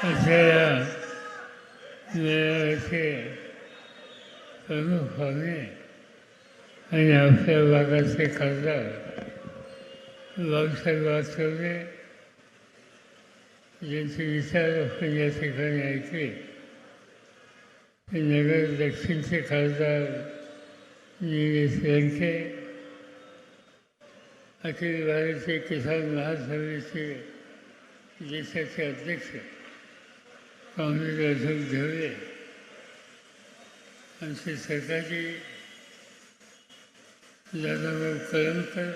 अशा प्रमुख आणि आपल्या भागाचे खासदार बाबासाहेब वास्तवले ज्यांचे विचार आपण या ठिकाणी ऐकले. ते नगर दक्षिणचे खासदार निलेश लंके अखिल भारतीय किसान महासभेचे देशाचे अध्यक्ष. काँग्रेस अशोक ढवळे आमचे सरकारचे दादाभाऊ कळमकर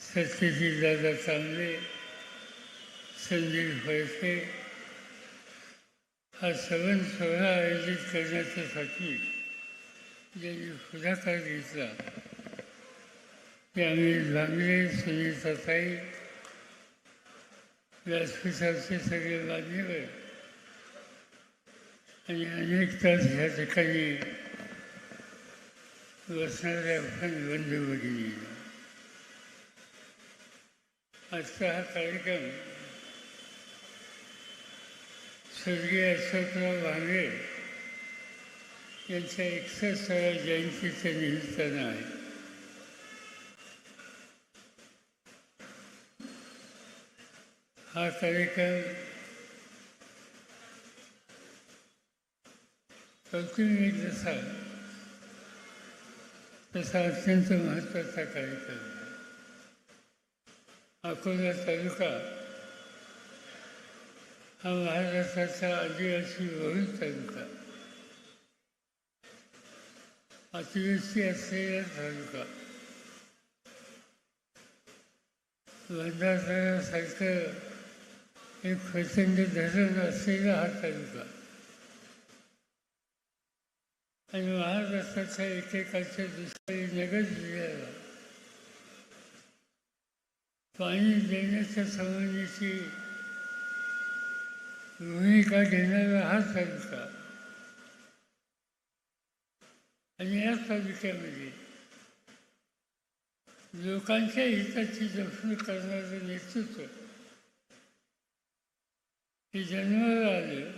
सत्यजित दादा चांगले संदीप फळके हा सवन सोहळा आयोजित करण्याच्यासाठी ज्यांनी पुढाकार घेतला ते आम्ही भांगरे सुनीताताई व्यासपीठाचे सगळे मान्यवर आणि अनेक तास ह्या ठिकाणी बसणाऱ्या आपण बंधू भगिनी आजचा हा कार्यक्रम स्वर्गीय अशोकराव भांगे यांच्या एकसष्टाव्या जयंतीच्या निमित्तानं आहे हा कार्यक्रम कौटुंबिक जसा तसा अत्यंत महत्त्वाचा कार्यक्रम अकोला तालुका हा महाराष्ट्राचा आदिवासी बहुल तालुका अतिवृष्टी असलेला तालुका भंडारसारखं एक प्रचंड धरण असलेला हा तालुका आणि महाराष्ट्राच्या एकेकाच्या दुसऱ्या नगर जिल्ह्याला पाणी देण्याच्या संबंधीची भूमिका घेणारा हा तालुका आणि या तालुक्यामध्ये लोकांच्या हिताची जपणूक करणारं नेतृत्व हे जन्माला आलं.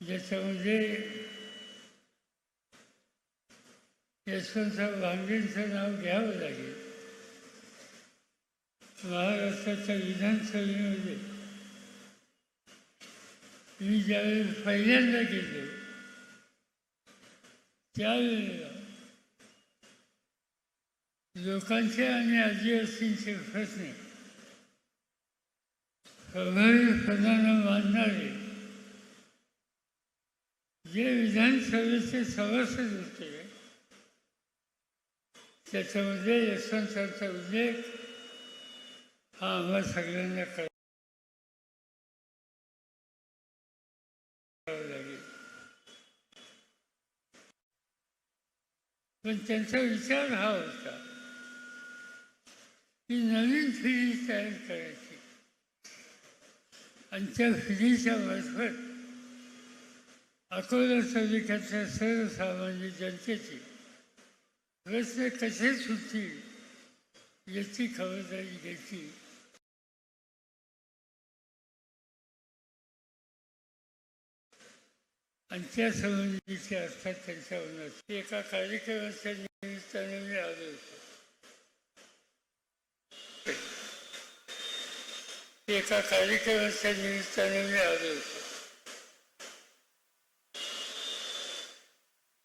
ज्याच्यामध्ये म्हणजे यशवंतराव भांगेंचं नाव घ्यावं लागेल. महाराष्ट्राच्या विधानसभेमध्ये मी ज्यावेळी पहिल्यांदा गेलो त्यावेळेला लोकांचे आणि आदिवासींचे प्रश्न प्रभावीपणानं मानणारे जे विधानसभेचे सभासद होते त्याच्यामध्ये यशवंतरावचा उल्लेख हा आम्हा सगळ्यांना करावा लागेल पण त्यांचा विचार हा होता. की नवीन पिढी तयार करायची. आणि त्या मार्फत अकोला तालुक्यातल्या सर्वसामान्य जनतेची प्रश्न कसे सुटतील याची खबरदारी घ्यायची आणि त्या संबंधीचे अर्थात त्यांच्या होणार एका कार्यक्रमाच्या निमित्ताने मी आलो होतो एका कार्यक्रमाच्या निमित्ताने मी आलो होतो.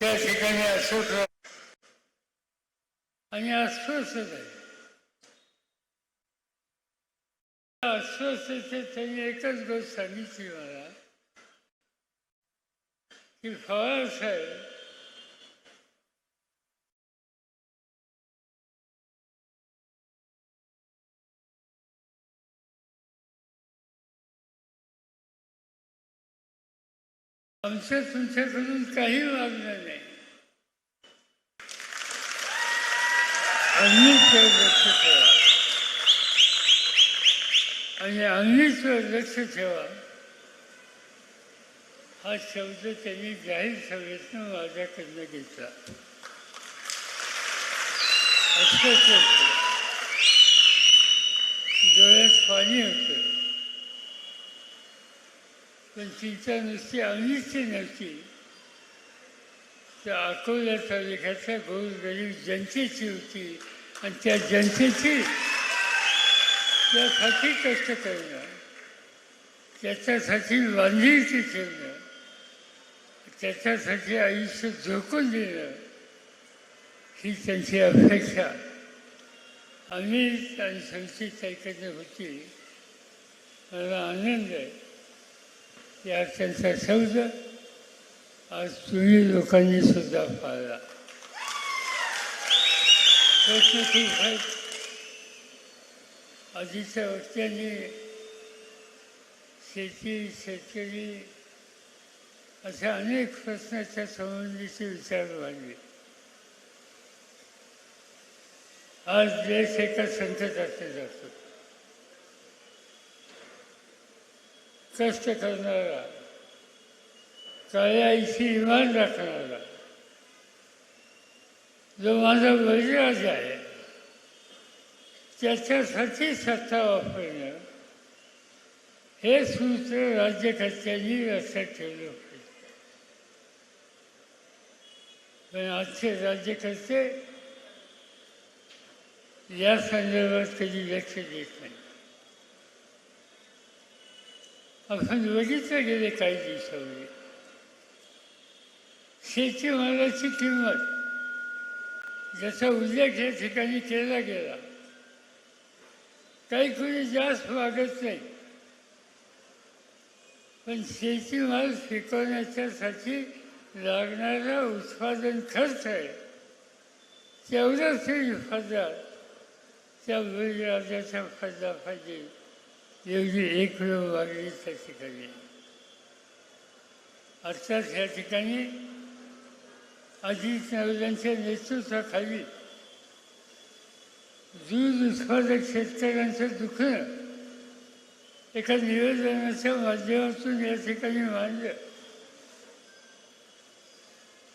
त्या ठिकाणी अस्वस्थ आणि अस्वस्थ झाले. अस्वस्थते त्यांनी एकच गोष्ट सांगितली मला की पवार साहेब आमच्या तुमच्याकडून काही मागणं नाही. लक्ष ठेवा. आणि अग्नीचं लक्ष ठेवा. हा शब्द त्यांनी जाहीर सभेतनं माझ्याकडनं घेतला. असं डोळ्यात पाणी होतं. पण चिंता नुसती अंगीची नव्हती त्या अकोला तालुक्याच्या गोरगरीब जनतेची होती आणि त्या जनतेची त्यासाठी कष्ट करणं त्याच्यासाठी बांधिलकी ठेवणं त्याच्यासाठी आयुष्य झोकून देणं ही त्यांची अपेक्षा आम्ही आणि संस्थित ऐकत होती मला आनंद आहे या त्यांचा शब्द आज तुम्ही लोकांनी सुद्धा पाळला. प्रश्न खूप आहेत आधीच्या वक्त्यांनी शेती शेतकरी अशा अनेक प्रश्नाच्या संबंधीचे विचार मांडले. आज देश एका संकटात जातो. कष्ट करणारा काळ्याईशी इमान राखणारा जो माझा वैराज आहे त्याच्यासाठी सत्ता वापरणं हे सूत्र राज्यकर्त्यांनी लक्षात ठेवलं पाहिजे पण आजचे राज्यकर्ते या संदर्भात कधी लक्ष देत नाही. आपण बघितलं गेले काही दिवसामध्ये शेतीमालाची किंमत. ज्याचा उल्लेख या ठिकाणी केला गेला. काही कोणी जास्त मागत नाही. पण शेतीमाल पिकवण्याच्यासाठी लागणारा उत्पादन खर्च आहे. तेवढंच ते फायदा. त्या बळीराजाच्या फायदा पाहिजे. एवढी एक वेळ त्या ठिकाणी. अर्थात ह्या ठिकाणी अजित नवलांच्या नेतृत्वाखाली दूध उत्पादक शेतकऱ्यांचं दुखणं एका निवेदनाच्या माध्यमातून या ठिकाणी मांडलं.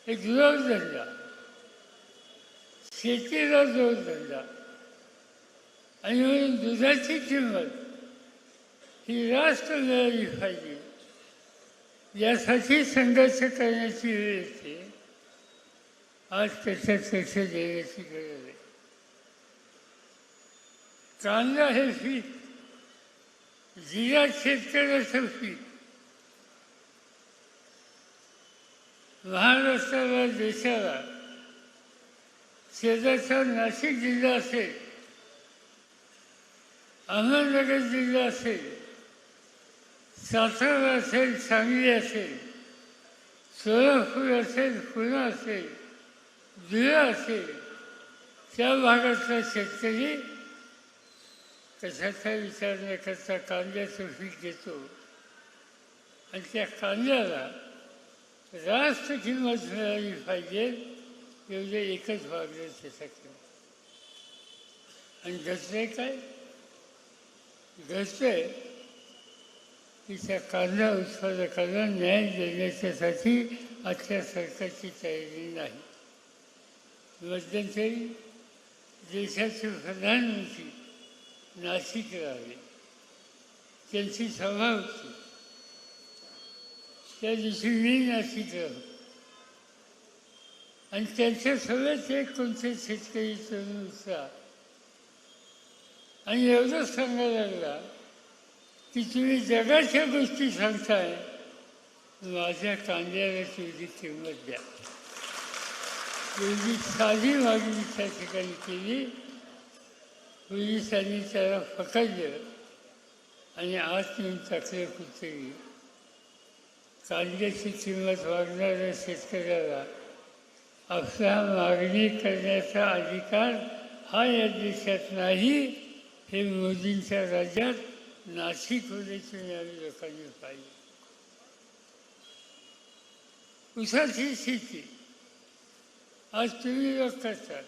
एक जोरधंदा शेतीला जोरधंदा आणि म्हणून दुधाची किंमत ही राष्ट्र मिळाली पाहिजे. यासाठी संघर्ष करण्याची वेळ येते. आज त्याच्यात लक्ष देण्याची गरज आहे. कांदा हे पीक जिल्हा शेतकऱ्याचं पीक. महाराष्ट्राला देशाला शेजारचा नाशिक जिल्हा असेल अहमदनगर जिल्हा असेल सातारा असेल चांगली असेल सोलापूर असेल पुणे असेल धुळे असेल त्या भागातला शेतकरी कशाचा विचार न करता कांद्याचं पीक घेतो आणि त्या कांद्याला रास्त किंमत मिळाली पाहिजे एवढं एकच वागलं त्याच्याकडे आणि घडतंय काय घडतंय की त्या कांदा उत्पादकांना न्याय देण्याच्यासाठी आजच्या सरकारची तयारी नाही. मध्यंतरी देशाचे प्रधानमंत्री नाशिकला आले त्यांची सभा होती. त्या दिवशी मी नाशिकला होतो आणि त्यांच्या सगळ्यात एक कोणते शेतकरी तरुण होता. आणि एवढंच सांगायला लागला की तुम्ही जगाच्या गोष्टी सांगताय माझ्या कांद्याला तेवढी किंमत द्या. एवढी साधी मागणी त्या ठिकाणी केली. पोलिसांनी त्याला फकडलं आणि आत नेऊन टाकलं कुठेही कांद्याची किंमत वाढणाऱ्या शेतकऱ्याला आपला मागणी करण्याचा अधिकार हा या देशात नाही हे मोदींच्या राज्यात नाशिक होण्याची आम्ही लोकांनी पाहिजे उसाची शेती. आज तुम्ही लोक करतात.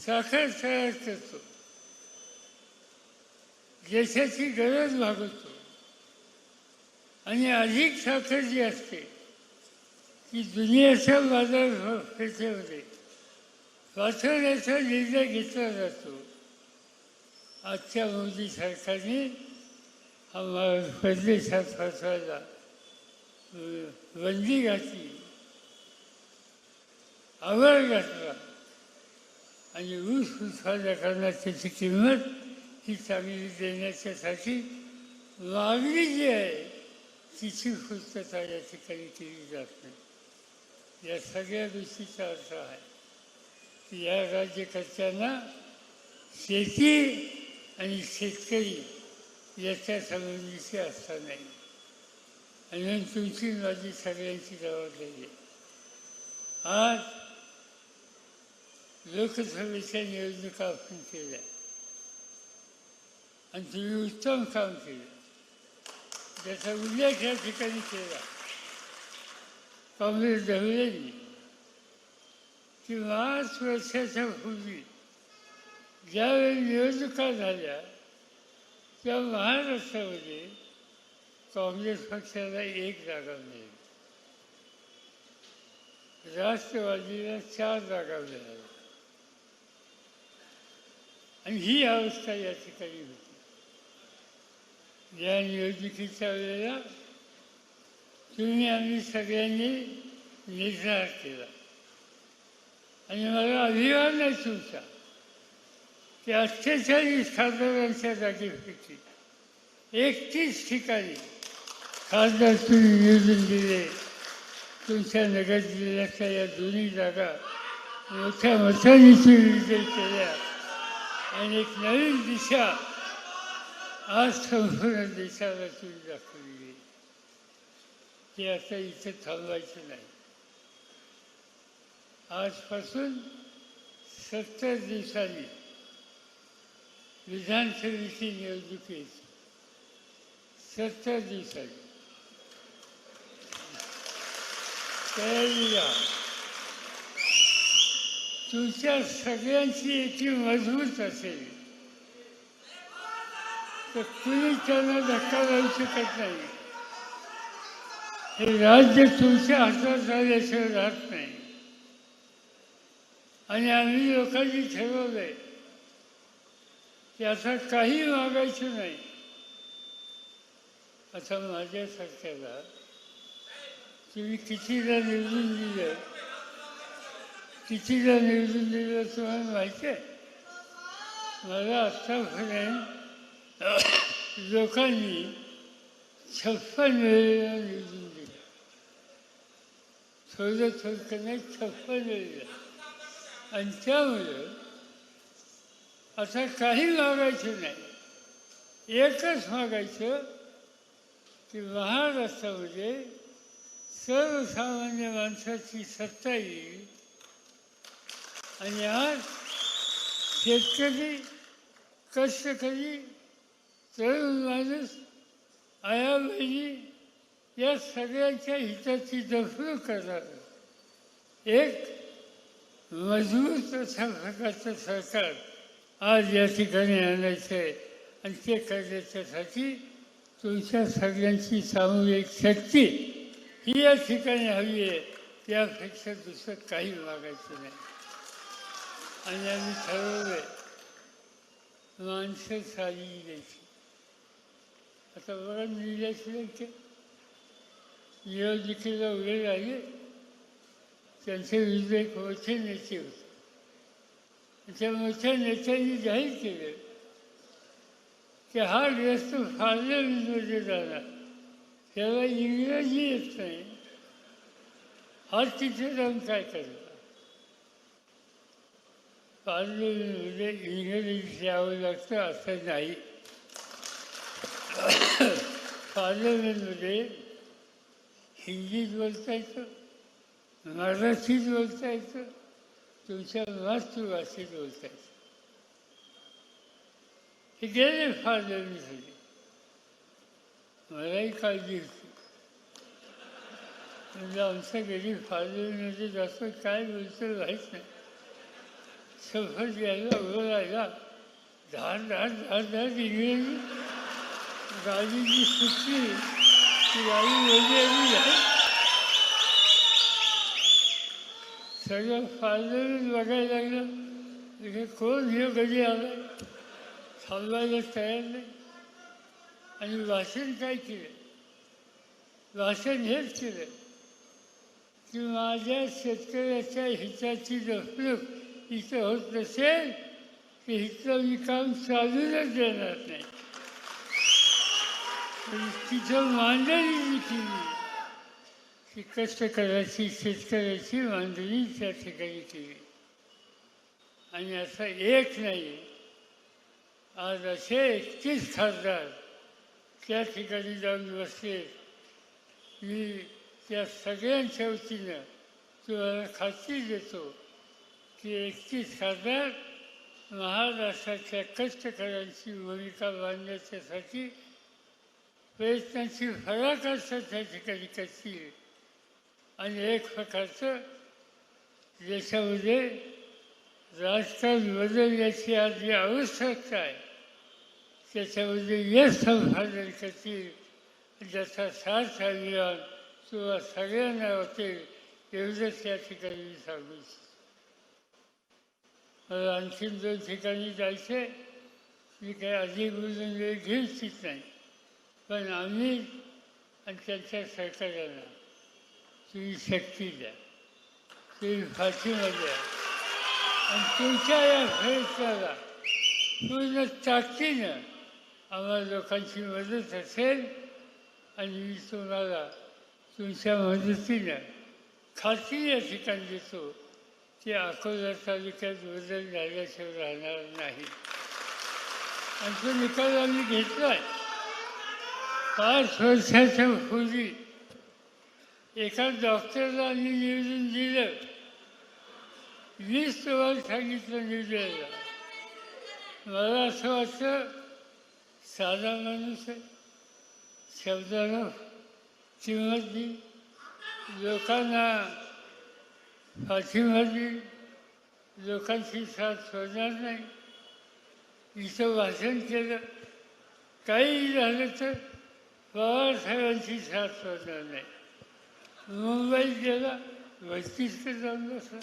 साखर तयार करतो. देशाची गरज भागवतो. आणि अधिक साखर जी असते ती दुनियाच्या बाजारपेठेमध्ये वाचवण्याचा निर्णय घेतला जातो. आजच्या मोदी सरकारने आम्हाला परदेशात फसवायला बंदी घातली. आवर घातला. आणि ऊस उत्पादकांना त्याची किंमत ही चांगली देण्याच्यासाठी मागणी जी आहे तिची पूर्तता या ठिकाणी केली जात नाही. या सगळ्या गोष्टीचा अर्थ आहे की या राज्यकर्त्यांना शेती आणि शेतकरी याच्या संबंधीची आस्था नाही. आणि तुमची माझी सगळ्यांची जबाबदारी आहे. आज लोकसभेच्या निवडणुका आपण केल्या. आणि तुम्ही उत्तम काम केलं. ज्याचा उल्लेख या ठिकाणी केला. काँग्रेस ढवळेंनी की पाच वर्षाच्या पूर्वी ज्यावेळी निवडणुका झाल्या त्या महाराष्ट्रामध्ये काँग्रेस पक्षाला एक जागा मिळाली. राष्ट्रवादीला चार जागा मिळाल्या. आणि ही अवस्था या ठिकाणी होती. या निवडणुकीच्या वेळेला तुम्ही आम्ही सगळ्यांनी निर्धार केला. आणि मला अभिमान आहे तुमचा. ते अठ्ठेचाळीस खासदारांच्या जागेपैकी एकतीस ठिकाणी खासदार तुम्ही निवडून दिले. तुमच्या नगर जिल्ह्याच्या या दोन्ही जागा मोठ्या मताने तुम्ही विजय केल्या. आणि एक नवीन दिशा आज संपूर्ण देशाला तुम्ही दाखवली ते आता इथे थांबवायचं नाही. आजपासून सत्तर दिवसांनी विधानसभेची निवडणूक सत्तर दिवसाची तयारीला तुमच्या सगळ्यांची याची मजबूत असेल. तर कुणी त्यांना धक्का लावू शकत नाही. हे राज्य तुमच्या हातात झाल्याशिवाय राहत नाही. आणि आम्ही लोकांनी ठरवलंय आहे याचं काही मागायचं नाही. आता माझ्या तुम्ही कितीदा निवडून दिलं कितीदा निवडून दिलं तुम्हाला माहिती आहे? मला आत्तापर्यंत लोकांनी छप्पन वेळेला निवडून दिलं. थोडं थोडकं नाही छप्पन वेळेला. आणि त्यामुळं आता काही मागायचं नाही. एकच मागायचं की महाराष्ट्रामध्ये सर्वसामान्य माणसाची सत्ता येईल आणि आज शेतकरी कष्टकरी तरुण माणूस आया या सगळ्यांच्या हिताची जपणूक करणार एक मजबूत अशा प्रकारचं सरकार. आज या ठिकाणी आणायचं आहे. आणि ते करण्याच्यासाठी तुमच्या सगळ्यांची सामूहिक शक्ती ही या ठिकाणी हवी आहे. त्यापेक्षा दुसरं काही मागायचं नाही. आणि आम्ही ठरवलं आहे माणसं साधी द्यायची आता बघा ते निवडणुकीला उभे राहिले त्यांचे विरुद्ध एक मोठे नेते होते? त्या मोठ्या नेत्यांनी जाहीर केले की हा ग्रस्त विनोदी जाणार त्याला इंग्रजी येत नाही हा तिथे जाऊन काय करता पार्लमेंटमध्ये इंग्रजी द्यावं लागतं असं नाही। पार्लमेंटमध्ये हिंदीत बोलता येतं मराठीत बोलता येतं तुमच्या मातृभाषेत बोलता हे गेले पार्लमेंटमध्ये मलाही काळजी होती. म्हणजे आमच्या घरी पार्लमेंटमध्ये म्हणजे जास्त काय बोलतं माहीत नाही. शपथ घ्यायला उभं राहिला. धाड धाड धाड धाड इंग्रजी. गाडीची सुटली ती गाडी वेगळी आली आहे सगळं पार्लमेंट बघायला लागलं. म्हणजे कोण हे कधी आलं? थांबवायला तयार नाही आणि वाचन काय केलं? वाचन हेच केलं. की माझ्या शेतकऱ्याच्या हिताची जपणूक इथं होत नसेल की इथलं मी काम चालूनच देणार नाही. तिथं मांडणी मी केली. की कष्टकऱ्याची शेतकऱ्याची मांडणी त्या ठिकाणी केली आणि असं एक नाही. आज असे एकतीस खासदार त्या ठिकाणी जाऊन बसले. मी त्या सगळ्यांच्या वतीनं तुम्हाला खात्री देतो की एकतीस खासदार महाराष्ट्राच्या कष्टकऱ्यांची भूमिका बांधण्याच्यासाठी प्रयत्नांची फराकाष्ठा त्या ठिकाणी करतील. आणि एक प्रकारचं देशामध्ये राजकारण बदलण्याची आज जी आवश्यकता आहे त्याच्यामध्ये यश संपादन करतील ज्याचा साथ अभियान किंवा सगळ्यांना होतील एवढंच या ठिकाणी मी सांगू मला आणखीन दोन ठिकाणी जायचे मी काही अधिक बोलून वेळ घेऊ इच्छित नाही. पण आम्ही आणि त्यांच्या सहकार्याला तुझी शक्ती द्या. तुम्ही फाशीमा द्या आणि तुमच्या या प्रयत्नाला पूर्ण ताकदीनं आम्हाला लोकांची मदत असेल आणि मी तुम्हाला तुमच्या मदतीनं खात्री या ठिकाणी देतो की अकोला तालुक्यात बदल झाल्याशिवाय राहणार नाही. आणि तो निकाल आम्ही घेतला आहे पाच वर्षाच्या पूर्वी एका डॉक्टरला आम्ही निवेदन दिलं वीस तुम्हाला सांगितलं निवेदनाला मला असं वाटतं साधा माणूस आहे शब्दाला किंमत दिली लोकांना पाठिंबा दिली लोकांची साथ सोडणार नाही. इथं भाषण केलं. काही झालं तर पवारसाहेबांची साथ सोडणार नाही. मुंबईत गेला वैशिष्ट्य जाऊन बसला.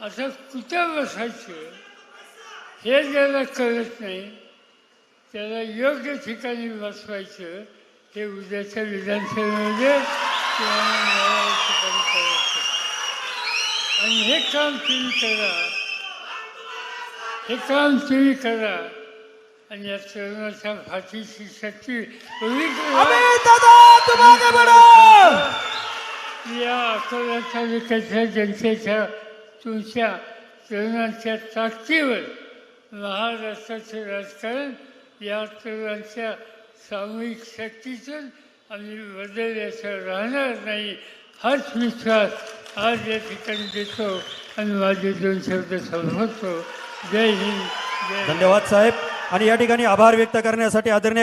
आता कुठं बसायचं? हे ज्याला कळत नाही त्याला योग्य ठिकाणी बसवायचं हे उद्याच्या विधानसभेमध्ये किंवा ठिकाणी करायचं. आणि हे काम तुम्ही करा. हे काम तुम्ही करा. आणि या तरुणाच्या भाषेची शक्ती अमित दादा तुम आगे बढ़ो या अकोल्याच्या तालुक्याच्या जनतेच्या तुमच्या तरुणांच्या ताकदीवर महाराष्ट्राचं राजकारण या तरुणांच्या सामूहिक शक्तीतून आम्ही बदलल्याचं राहणार नाही हाच विश्वास आज या ठिकाणी देतो आणि माझे दोन शब्द संभवतो जय हिंद जय धन्यवाद साहेब. आणि या ठिकाणी आभार व्यक्त करण्यासाठी आदरणीय